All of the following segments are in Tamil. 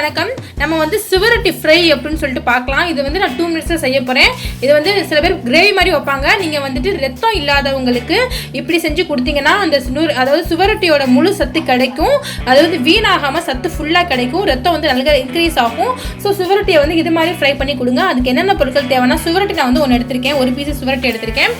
வணக்கம். நம்ம வந்து சுவரட்டி ஃப்ரை அப்படின்னு சொல்லிட்டு பார்க்கலாம். இது வந்து நான் டூ மினிட்ஸில் செய்ய போகிறேன் இது வந்து சில பேர் கிரேவி மாதிரி வைப்பாங்க. நீங்கள் வந்துட்டு ரத்தம் இல்லாதவங்களுக்கு இப்படி செஞ்சு கொடுத்தீங்கன்னா அந்த நூறு அதாவது சுவரட்டியோட முழு சத்து கிடைக்கும். அது வந்து வீணாகாமல் சத்து ஃபுல்லாக கிடைக்கும். ரத்தம் வந்து நல்லா இன்க்ரீஸ் ஆகும். ஸோ சுவரட்டியை வந்து இது மாதிரி ஃப்ரை பண்ணி கொடுங்க. அதுக்கு என்னென்ன பொருட்கள் தேவைன்னா சுவரட்டி நான் வந்து ஒன்று எடுத்திருக்கேன். ஒரு பீஸ் சுவரட்டி எடுத்திருக்கேன்.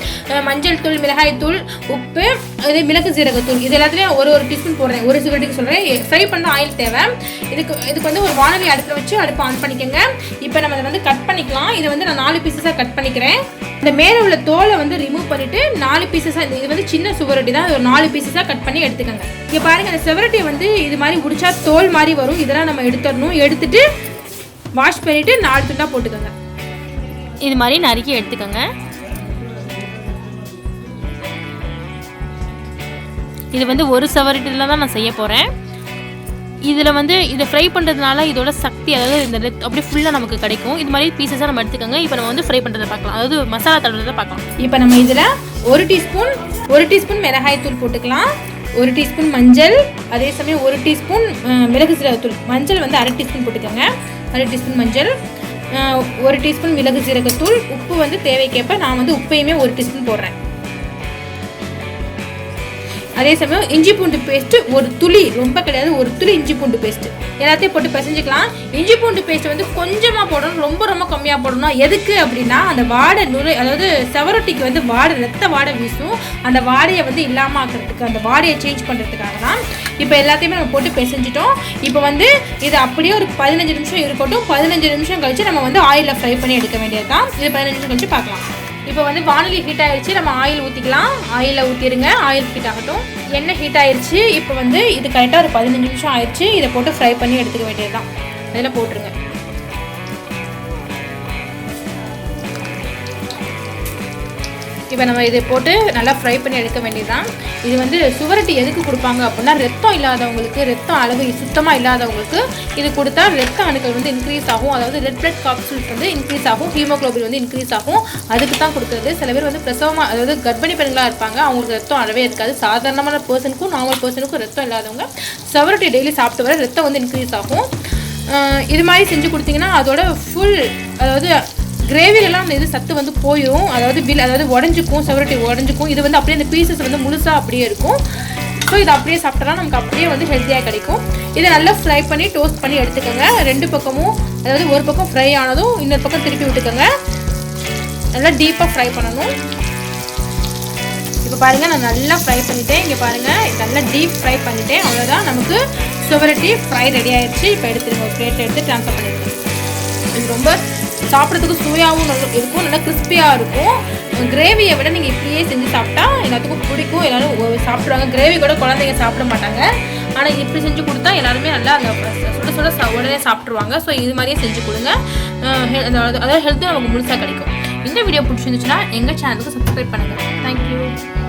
மஞ்சள் தூள் மிளகாய் தூள் உப்பு இது மிளகு ஜீரகத்தூள். இது எல்லாத்துலேயும் ஒரு ஒரு டீஸ்பூன் போடுறேன். ஒரு சுவரட்டிக்கு சொல்கிறேன் ஃப்ரை பண்ண ஆயில் தேவை. இதுக்கு இதுக்கு வந்து ஒரு வானொலி அடுப்பில் வச்சு அடுப்பை ஆன் பண்ணிக்கோங்க. இப்போ நம்ம அதை வந்து கட் பண்ணிக்கலாம். இதை வந்து நான் நாலு பீசஸாக கட் பண்ணிக்கிறேன். இந்த மேலே உள்ள தோலை வந்து ரிமூவ் பண்ணிவிட்டு நாலு பீசஸாக இது வந்து சின்ன சுவரட்டி தான். ஒரு நாலு பீசஸாக கட் பண்ணி எடுத்துக்கோங்க. இங்கே பாருங்கள் அந்த சுவரட்டி வந்து இது மாதிரி முடிச்சா தோல் மாதிரி வரும். இதெல்லாம் நம்ம எடுத்துடணும். எடுத்துட்டு வாஷ் பண்ணிவிட்டு நாலு துண்டாக போட்டுக்கோங்க. இது மாதிரி நறுக்கி எடுத்துக்கோங்க. இது வந்து ஒரு சவரட்டியில் தான் நான் செய்ய போகிறேன் இதில் வந்து இதை ஃப்ரை பண்ணுறதுனால இதோட சக்தி அதாவது இந்த ரெத் அப்படியே ஃபுல்லாக நமக்கு கிடைக்கும். இது மாதிரி பீசஸாக நம்ம எடுத்துக்கோங்க. இப்போ நம்ம வந்து ஃப்ரை பண்ணுறதை பார்க்கலாம். அதாவது மசாலா தடவை பார்க்கலாம். இப்போ நம்ம இதில் ஒரு டீஸ்பூன் ஒரு டீஸ்பூன் மிளகாய் தூள் போட்டுக்கலாம். ஒரு டீஸ்பூன் மஞ்சள் அதே சமயம் ஒரு டீஸ்பூன் மிளகு சீரகத்தூள். மஞ்சள் வந்து அரை டீஸ்பூன் போட்டுக்கோங்க. அரை டீஸ்பூன் மஞ்சள். ஒரு டீஸ்பூன் மிளகு சீரகத்தூள். உப்பு வந்து தேவைக்கேற்ப நான் வந்து உப்பையுமே ஒரு டீஸ்பூன் போடுறேன். அதே சமயம் இஞ்சி பூண்டு பேஸ்ட் ஒரு துளி ரொம்ப கிடையாது ஒரு துளி இஞ்சி பூண்டு பேஸ்ட் எல்லாத்தையும் போட்டு பிசைஞ்சிக்கலாம். இஞ்சி பூண்டு பேஸ்ட் வந்து கொஞ்சமாக போடணும் ரொம்ப ரொம்ப கம்மியாக போடணும். எதுக்கு அப்படின்னா அந்த வாடை நுரை அதாவது செவரொட்டிக்கு வந்து வாடை ரத்த வாடை வீசும். அந்த வாடையை வந்து இல்லாமல் ஆக்கிறதுக்கு அந்த வாடையை சேஞ்ச் பண்ணுறதுக்காக தான் இப்போ எல்லாத்தையுமே நம்ம போட்டு பிசைஞ்சிட்டோம். இப்போ வந்து இது அப்படியே ஒரு பதினஞ்சு நிமிஷம் இருக்கட்டும். பதினஞ்சு நிமிஷம் கழிச்சு நம்ம வந்து ஆயிலில் ஃப்ரை பண்ணி எடுக்க வேண்டியது தான் இது பதினஞ்சு நிமிஷம் கழிச்சு பார்க்கலாம். இப்போ வந்து வானொலி ஹீட் ஆயிடுச்சு நம்ம ஆயில் ஊற்றிக்கலாம் ஆயிலில் ஊற்றிடுங்க ஆயில் ஹீட் ஆகட்டும். எண்ணெய் ஹீட் ஆயிடுச்சு இப்போ வந்து இது கரெக்டாக ஒரு பதினஞ்சு நிமிஷம் ஆயிடுச்சு இதை போட்டு ஃப்ரை பண்ணி எடுத்துக்க வேண்டியது தான் அதில் போட்டுருங்க. இப்போ நம்ம இதை போட்டு நல்லா ஃப்ரை பண்ணி எடுக்க வேண்டியதுதான். இது வந்து சுவரட்டி எதுக்கு கொடுப்பாங்க அப்படின்னா ரத்தம் இல்லாதவங்களுக்கு ரத்தம் அளவு சுத்தமாக இல்லாதவங்களுக்கு இது கொடுத்தா ரத்த அணுக்கள் வந்து இன்க்ரீஸ் ஆகும். அதாவது ரெட் பிளட் காப்சூல்ஸ் வந்து இன்க்ரீஸ் ஆகும். ஹீமோக்ளோபின் வந்து இன்க்ரீஸ் ஆகும். அதுக்கு தான் கொடுக்குறது. சில பேர் வந்து பிரசவமாக அதாவது கர்ப்பிணி பெண்களாக இருப்பாங்க. அவங்களுக்கு ரத்தம் அளவே இருக்காது. சாதாரணமான பர்சனுக்கும் நார்மல் பர்சனுக்கும் ரத்தம் இல்லாதவங்க சுவரட்டி டெய்லி சாப்பிட்டு வர ரத்தம் வந்து இன்க்ரீஸ் ஆகும். இது மாதிரி செஞ்சு கொடுத்தீங்கன்னா அதோட ஃபுல் அதாவது கிரேவிலலாம் அந்த இது சத்து வந்து போயிடும் அதாவது பில் அதாவது உடஞ்சிக்கும் செவரட்டி உடஞ்சிக்கும். இது வந்து அப்படியே அந்த பீசஸ் வந்து முழுசாக அப்படியே இருக்கும். ஸோ இதை அப்படியே சாப்பிட்டா நமக்கு அப்படியே வந்து ஹெல்த்தியாக கிடைக்கும். இதை நல்லா ஃப்ரை பண்ணி டோஸ்ட் பண்ணி எடுத்துக்கோங்க. ரெண்டு பக்கமும் அதாவது ஒரு பக்கம் ஃப்ரை ஆனதும் இன்னொரு பக்கம் திருப்பி விட்டுக்கோங்க. நல்லா டீப்பாக ஃப்ரை பண்ணணும். இப்போ பாருங்கள் நான் நல்லா ஃப்ரை பண்ணிட்டேன். இங்கே பாருங்கள் நல்லா டீப் ஃப்ரை பண்ணிட்டேன். அவ்வளோதான் நமக்கு சுவரட்டி ஃப்ரை ரெடி ஆயிடுச்சு இப்போ எடுத்துருங்க ஒரு பிளேட் எடுத்து ட்ரான்ஸ்ஃபர் பண்ணிடுங்க இது ரொம்ப சாப்பிட்றதுக்கு சுவையாகவும் இருக்கும் நல்லா கிறிஸ்பியாக இருக்கும். கிரேவியை விட நீங்கள் இப்படியே செஞ்சு சாப்பிட்டா எல்லாத்துக்கும் பிடிக்கும். எல்லாரும் சாப்பிடுவாங்க. கிரேவி கூட குழந்தைங்க சாப்பிட மாட்டாங்க. ஆனால் இப்படி செஞ்சு கொடுத்தா எல்லாருமே நல்லா அந்த சுட சுட சா- உடனே சாப்பிட்ருவாங்க ஸோ இது மாதிரியே செஞ்சு கொடுங்க. அதாவது அதாவது ஹெல்த்தும் நமக்கு முழுசாக கிடைக்கும். இந்த வீடியோ பிடிச்சிருந்துச்சுன்னா எங்கள் சேனலுக்கு சப்ஸ்கிரைப் பண்ணுங்கள் தேங்க்யூ